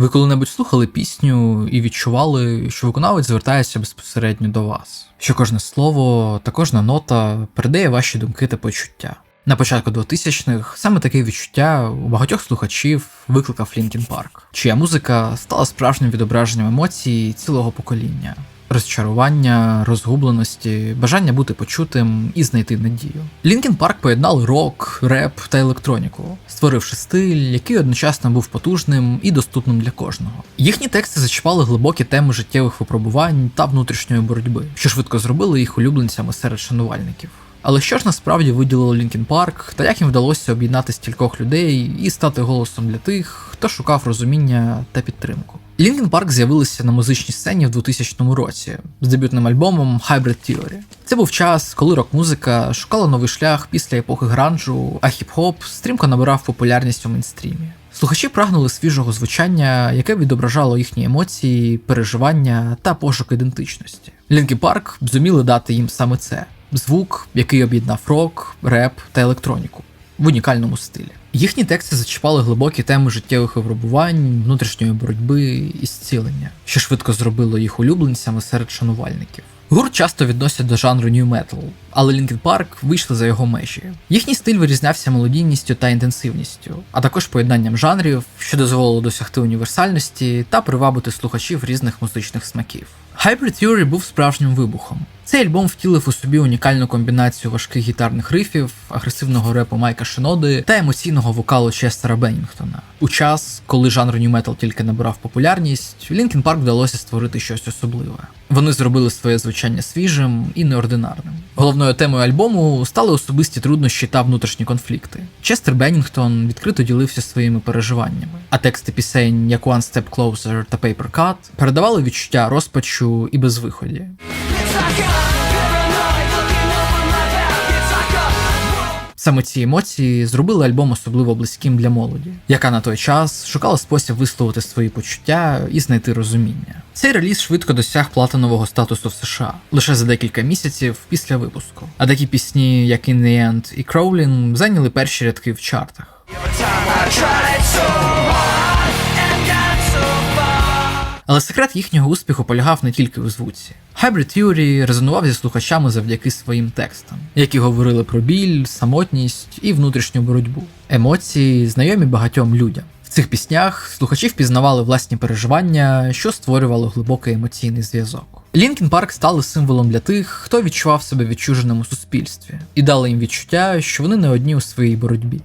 Ви коли-небудь слухали пісню і відчували, що виконавець звертається безпосередньо до вас, що кожне слово та кожна нота передає ваші думки та почуття. На початку 2000-х саме таке відчуття у багатьох слухачів викликав Лінкін Парк, чия музика стала справжнім відображенням емоцій цілого покоління. Розчарування, розгубленості, бажання бути почутим і знайти надію. Лінкін Парк поєднали рок, реп та електроніку, створивши стиль, який одночасно був потужним і доступним для кожного. Їхні тексти зачіпали глибокі теми життєвих випробувань та внутрішньої боротьби, що швидко зробили їх улюбленцями серед шанувальників. Але що ж насправді виділило Лінкін Парк, та як їм вдалося об'єднати стількох людей і стати голосом для тих, хто шукав розуміння та підтримку? Лінкін Парк з'явилися на музичній сцені в 2000 році з дебютним альбомом Hybrid Theory. Це був час, коли рок-музика шукала новий шлях після епохи гранжу, а хіп-хоп стрімко набирав популярність у мейнстрімі. Слухачі прагнули свіжого звучання, яке відображало їхні емоції, переживання та пошук ідентичності. Лінкі Парк зуміли дати їм саме це звук, який об'єднав рок, реп та електроніку в унікальному стилі. Їхні тексти зачіпали глибокі теми життєвих випробувань, внутрішньої боротьби і зцілення, що швидко зробило їх улюбленцями серед шанувальників. Гурт часто відносять до жанру New Metal, але Linkin Park вийшли за його межі. Їхній стиль вирізнявся мелодійністю та інтенсивністю, а також поєднанням жанрів, що дозволило досягти універсальності та привабити слухачів різних музичних смаків. Hybrid Theory був справжнім вибухом. Цей альбом втілив у собі унікальну комбінацію важких гітарних рифів, агресивного репу Майка Шиноди та емоційного вокалу Честера Беннінгтона. У час, коли жанр Metal тільки набирав популярність, Linkin Park вдалося створити щось особливе. Вони зробили своє звучання свіжим і неординарним. Головною темою альбому стали особисті труднощі та внутрішні конфлікти. Честер Беннінгтон відкрито ділився своїми переживаннями, а тексти пісень як One Step Closer та Paper Cut передавали відчуття розпачу і безвиході. Саме ці емоції зробили альбом особливо близьким для молоді, яка на той час шукала спосіб висловити свої почуття і знайти розуміння. Цей реліз швидко досяг платинового статусу в США лише за декілька місяців після випуску. А такі пісні, як In The End і Crawling, зайняли перші рядки в чартах. Але секрет їхнього успіху полягав не тільки у звуці. Hybrid Theory резонував зі слухачами завдяки своїм текстам, які говорили про біль, самотність і внутрішню боротьбу, емоції, знайомі багатьом людям. В цих піснях слухачі впізнавали власні переживання, що створювало глибокий емоційний зв'язок. Лінкін Парк стали символом для тих, хто відчував себе відчуженим у суспільстві, і дали їм відчуття, що вони не одні у своїй боротьбі.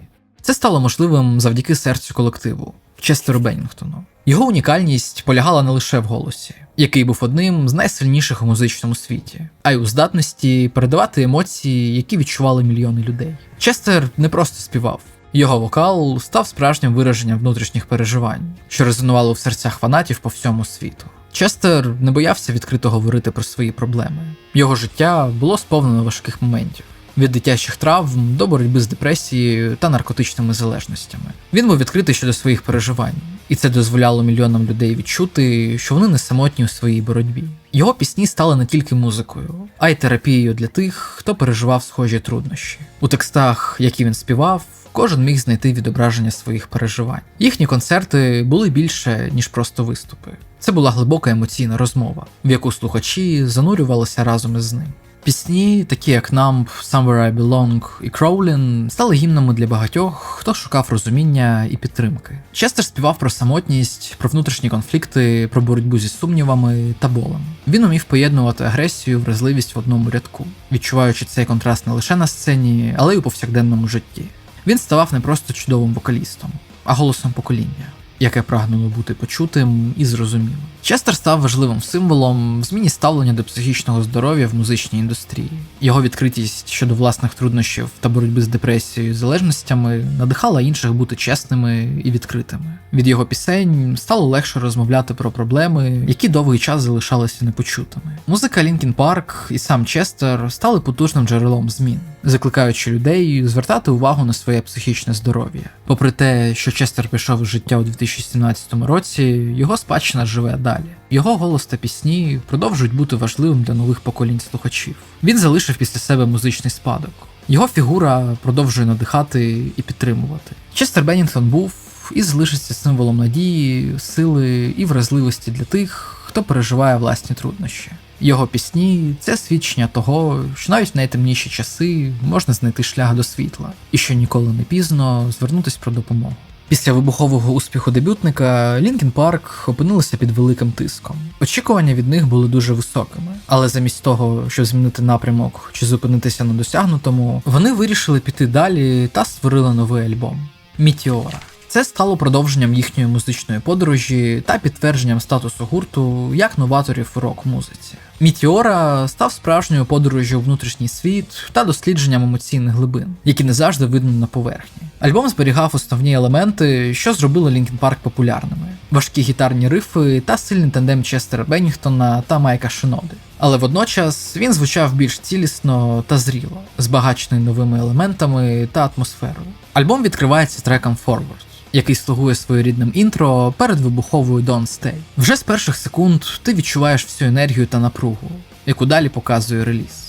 Це стало можливим завдяки серцю колективу Честеру Беннінгтону. Його унікальність полягала не лише в голосі, який був одним з найсильніших у музичному світі, а й у здатності передавати емоції, які відчували мільйони людей. Честер не просто співав. Його вокал став справжнім вираженням внутрішніх переживань, що резонувало в серцях фанатів по всьому світу. Честер не боявся відкрито говорити про свої проблеми. Його життя було сповнено важких моментів. Від дитячих травм до боротьби з депресією та наркотичними залежностями. Він був відкритий щодо своїх переживань, і це дозволяло мільйонам людей відчути, що вони не самотні у своїй боротьбі. Його пісні стали не тільки музикою, а й терапією для тих, хто переживав схожі труднощі. У текстах, які він співав, кожен міг знайти відображення своїх переживань. Їхні концерти були більше, ніж просто виступи. Це була глибока емоційна розмова, в яку слухачі занурювалися разом із ним. Пісні, такі як Numb, Somewhere I Belong і Crawling, стали гімнами для багатьох, хто шукав розуміння і підтримки. Честер співав про самотність, про внутрішні конфлікти, про боротьбу зі сумнівами та болем. Він умів поєднувати агресію, вразливість в одному рядку, відчуваючи цей контраст не лише на сцені, але й у повсякденному житті. Він ставав не просто чудовим вокалістом, а голосом покоління яке прагнуло бути почутим і зрозумілим. Честер став важливим символом в зміні ставлення до психічного здоров'я в музичній індустрії. Його відкритість щодо власних труднощів та боротьби з депресією і залежностями надихала інших бути чесними і відкритими. Від його пісень стало легше розмовляти про проблеми, які довгий час залишалися непочутими. Музика Лінкін Парк і сам Честер стали потужним джерелом змін, закликаючи людей звертати увагу на своє психічне здоров'я. Попри те, що Честер пішов із життя у 2017 році, його спадщина живе далі. Його голос та пісні продовжують бути важливим для нових поколінь слухачів. Він залишив після себе музичний спадок. Його фігура продовжує надихати і підтримувати. Честер Беннінгтон був і залишиться символом надії, сили і вразливості для тих, хто переживає власні труднощі. Його пісні це свідчення того, що навіть в найтемніші часи можна знайти шлях до світла, і що ніколи не пізно звернутися про допомогу. Після вибухового успіху дебютника Лінкін Парк опинилися під великим тиском. Очікування від них були дуже високими, але замість того, щоб змінити напрямок чи зупинитися на досягнутому, вони вирішили піти далі та створили новий альбом Мітіора. Це стало продовженням їхньої музичної подорожі та підтвердженням статусу гурту як новаторів у рок-музиці. Мітіора став справжньою подорожю у внутрішній світ та дослідженням емоційних глибин, які не завжди видно на поверхні. Альбом зберігав основні елементи, що зробили Лінкін Парк популярними: важкі гітарні рифи та сильний тандем Честера Беннінгтона та Майка Шиноди. Але водночас він звучав більш цілісно та зріло, збагачений новими елементами та атмосферою. Альбом відкривається треком Forward який слугує своєрідним інтро перед вибуховою Don't Stay. Вже з перших секунд ти відчуваєш всю енергію та напругу, яку далі показує реліз.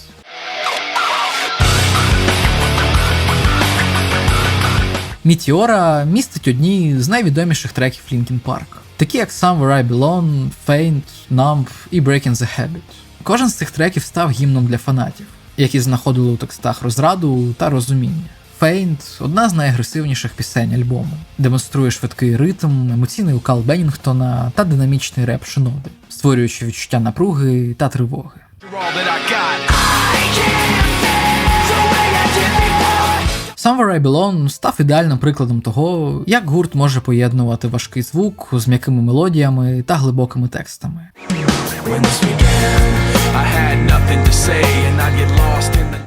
Мітіора містить одні з найвідоміших треків Linkin Park, такі як Somewhere I Belong, Faint, Numb і Breaking the Habit. Кожен з цих треків став гімном для фанатів, які знаходили у текстах розраду та розуміння. Faint – одна з найагресивніших пісень альбому, демонструє швидкий ритм, емоційний укал Беннінгтона та динамічний реп Шиноди, створюючи відчуття напруги та тривоги. Somewhere I Belong став ідеальним прикладом того, як гурт може поєднувати важкий звук з м'якими мелодіями та глибокими текстами.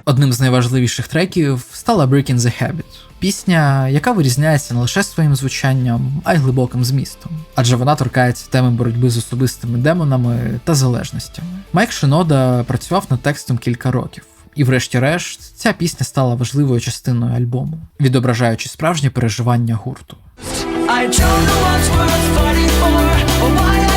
Одним з найважливіших треків стала Breaking the Habit. Пісня, яка вирізняється не лише своїм звучанням, а й глибоким змістом, адже вона торкається теми боротьби з особистими демонами та залежностями. Майк Шинода працював над текстом кілька років, і, врешті-решт, ця пісня стала важливою частиною альбому, відображаючи справжнє переживання гурту. I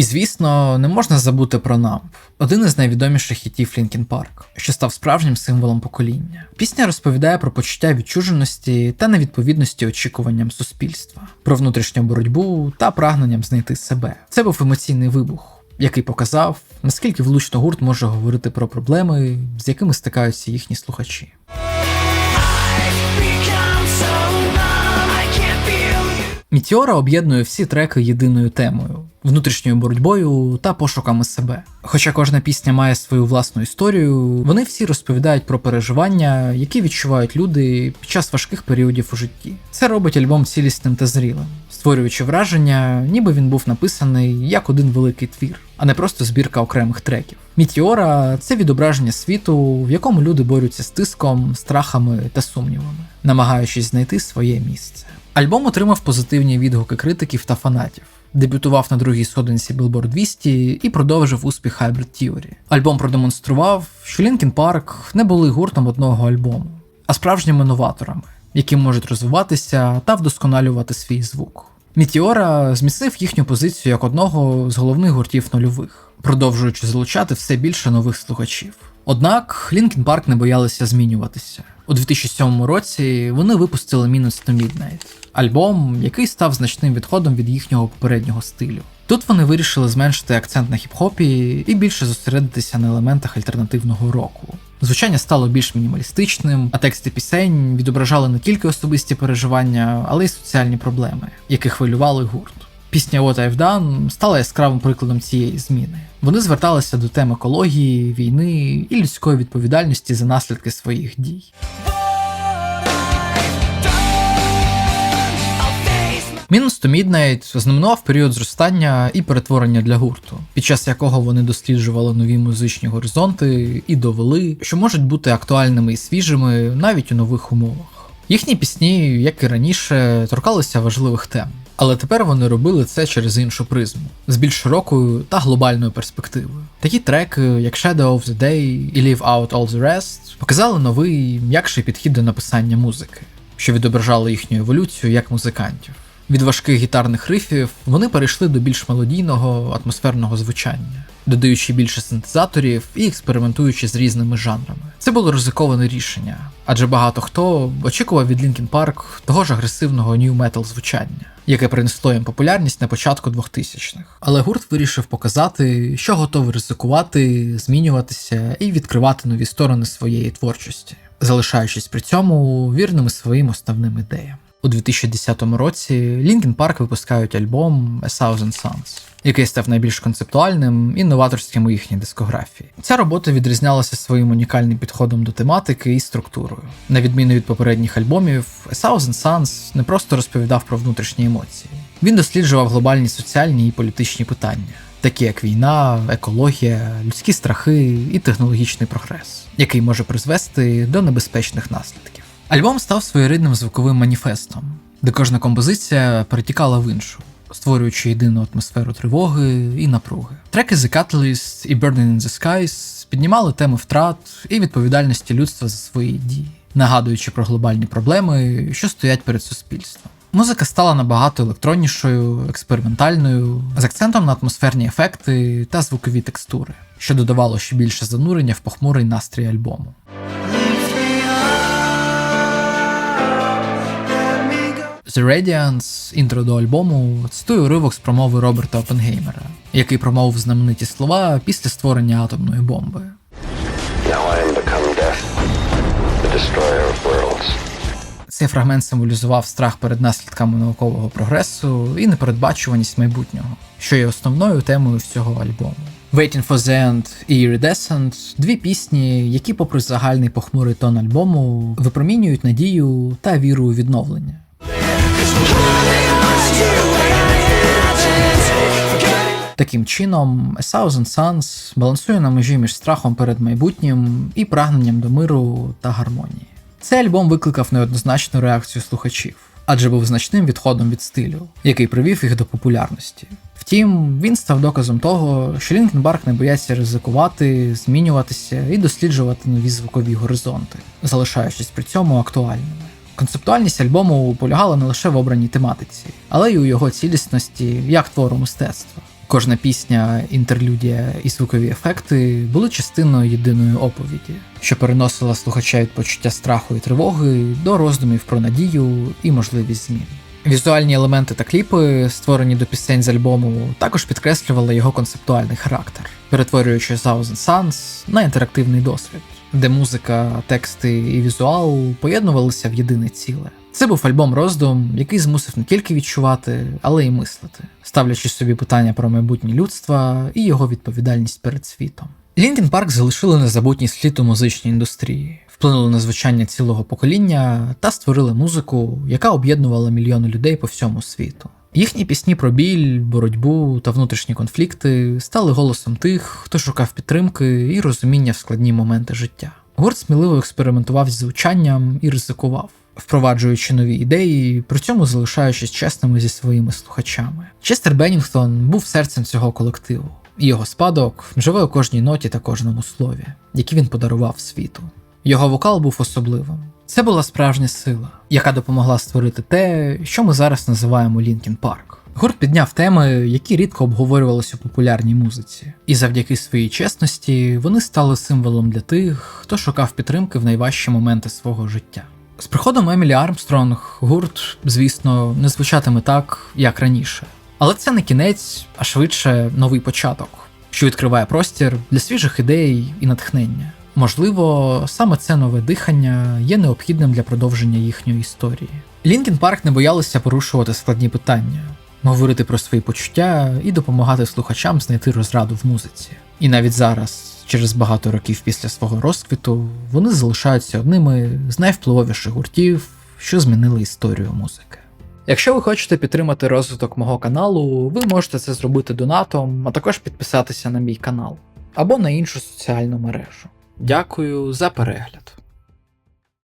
І звісно, не можна забути про Numb, один із найвідоміших хітів Лінкін Парк, що став справжнім символом покоління. Пісня розповідає про почуття відчуженості та невідповідності очікуванням суспільства, про внутрішню боротьбу та прагненням знайти себе. Це був емоційний вибух. Який показав, наскільки влучно гурт може говорити про проблеми, з якими стикаються їхні слухачі. Мітіора об'єднує всі треки єдиною темою, внутрішньою боротьбою та пошуками себе. Хоча кожна пісня має свою власну історію, вони всі розповідають про переживання, які відчувають люди під час важких періодів у житті. Це робить альбом цілісним та зрілим, створюючи враження, ніби він був написаний як один великий твір, а не просто збірка окремих треків. Мітіора це відображення світу, в якому люди борються з тиском, страхами та сумнівами, намагаючись знайти своє місце. Альбом отримав позитивні відгуки критиків та фанатів. Дебютував на другій сходинці Billboard 200 і продовжив успіх Hybrid Theory. Альбом продемонстрував, що Linkin Park не були гуртом одного альбому, а справжніми новаторами, які можуть розвиватися та вдосконалювати свій звук. Мітіора зміцнив їхню позицію як одного з головних гуртів нульових, продовжуючи залучати все більше нових слухачів. Однак Лінкін Парк не боялися змінюватися. У 2007 році вони випустили Minutes to Midnight, альбом, який став значним відходом від їхнього попереднього стилю. Тут вони вирішили зменшити акцент на хіп-хопі і більше зосередитися на елементах альтернативного року. Звучання стало більш мінімалістичним, а тексти пісень відображали не тільки особисті переживання, але й соціальні проблеми, які хвилювали гурт. Пісня What I've Done стала яскравим прикладом цієї зміни. Вони зверталися до тем екології, війни і людської відповідальності за наслідки своїх дій. Мінус Midnight знаменував період зростання і перетворення для гурту, під час якого вони досліджували нові музичні горизонти і довели, що можуть бути актуальними і свіжими навіть у нових умовах. Їхні пісні, як і раніше, торкалися важливих тем, але тепер вони робили це через іншу призму, з більш широкою та глобальною перспективою. Такі треки, як Shadow of the Day і Leave Out All the Rest, показали новий, м'якший підхід до написання музики, що відображало їхню еволюцію як музикантів. Від важких гітарних рифів вони перейшли до більш мелодійного атмосферного звучання, додаючи більше синтезаторів і експериментуючи з різними жанрами. Це було ризиковане рішення, адже багато хто очікував від Linkin Park того ж агресивного new metal звучання, яке принесло їм популярність на початку 2000-х. Але гурт вирішив показати, що готовий ризикувати, змінюватися і відкривати нові сторони своєї творчості, залишаючись при цьому вірними своїм основним ідеям. У 2010 році Linkin Park випускають альбом A Thousand Suns, який став найбільш концептуальним і новаторським у їхній дискографії. Ця робота відрізнялася своїм унікальним підходом до тематики і структурою. На відміну від попередніх альбомів, A Thousand Suns не просто розповідав про внутрішні емоції. Він досліджував глобальні соціальні і політичні питання, такі як війна, екологія, людські страхи і технологічний прогрес, який може призвести до небезпечних наслідків. Альбом став своєрідним звуковим маніфестом, де кожна композиція перетікала в іншу, створюючи єдину атмосферу тривоги і напруги. Треки The Catalyst і Burning in the Skies піднімали теми втрат і відповідальності людства за свої дії, нагадуючи про глобальні проблеми, що стоять перед суспільством. Музика стала набагато електроннішою, експериментальною, з акцентом на атмосферні ефекти та звукові текстури, що додавало ще більше занурення в похмурий настрій альбому. The Radiance, інтро до альбому, цитує уривок з промови Роберта Опенгеймера, який промовив знамениті слова після створення атомної бомби. Now I am become death, the destroyer of worlds. Цей фрагмент символізував страх перед наслідками наукового прогресу і непередбачуваність майбутнього, що є основною темою всього альбому. Waiting for the End і Iridescent – дві пісні, які, попри загальний похмурий тон альбому, випромінюють надію та віру у відновлення. Таким чином, A Thousand Suns балансує на межі між страхом перед майбутнім і прагненням до миру та гармонії. Цей альбом викликав неоднозначну реакцію слухачів, адже був значним відходом від стилю, який привів їх до популярності. Втім, він став доказом того, що Linkin Park не бояться ризикувати, змінюватися і досліджувати нові звукові горизонти, залишаючись при цьому актуальними. Концептуальність альбому полягала не лише в обраній тематиці, але й у його цілісності як твору мистецтва. Кожна пісня, інтерлюдія і звукові ефекти були частиною єдиної оповіді, що переносила слухача від почуття страху і тривоги до роздумів про надію і можливість змін. Візуальні елементи та кліпи, створені до пісень з альбому, також підкреслювали його концептуальний характер, перетворюючи Thousand Suns на інтерактивний досвід, де музика, тексти і візуал поєднувалися в єдине ціле. Це був альбом роздум, який змусив не тільки відчувати, але й мислити, ставлячи собі питання про майбутнє людства і його відповідальність перед світом. Лінкін Парк залишили незабутній слід у музичній індустрії, вплинули на звучання цілого покоління та створили музику, яка об'єднувала мільйони людей по всьому світу. Їхні пісні про біль, боротьбу та внутрішні конфлікти стали голосом тих, хто шукав підтримки і розуміння в складні моменти життя. Гурт сміливо експериментував з звучанням і ризикував, впроваджуючи нові ідеї, при цьому залишаючись чесними зі своїми слухачами. Честер Беннінгтон був серцем цього колективу, і його спадок живе у кожній ноті та кожному слові, які він подарував світу. Його вокал був особливим. Це була справжня сила, яка допомогла створити те, що ми зараз називаємо Лінкін Парк. Гурт підняв теми, які рідко обговорювалися у популярній музиці, і завдяки своїй чесності вони стали символом для тих, хто шукав підтримки в найважчі моменти свого життя. З приходом Емілі Армстронг гурт, звісно, не звучатиме так, як раніше. Але це не кінець, а швидше новий початок, що відкриває простір для свіжих ідей і натхнення. Можливо, саме це нове дихання є необхідним для продовження їхньої історії. Лінкін Парк не боялися порушувати складні питання, говорити про свої почуття і допомагати слухачам знайти розраду в музиці. І навіть зараз, через багато років після свого розквіту, вони залишаються одними з найвпливовіших гуртів, що змінили історію музики. Якщо ви хочете підтримати розвиток мого каналу, ви можете це зробити донатом, а також підписатися на мій канал або на іншу соціальну мережу. Дякую за перегляд.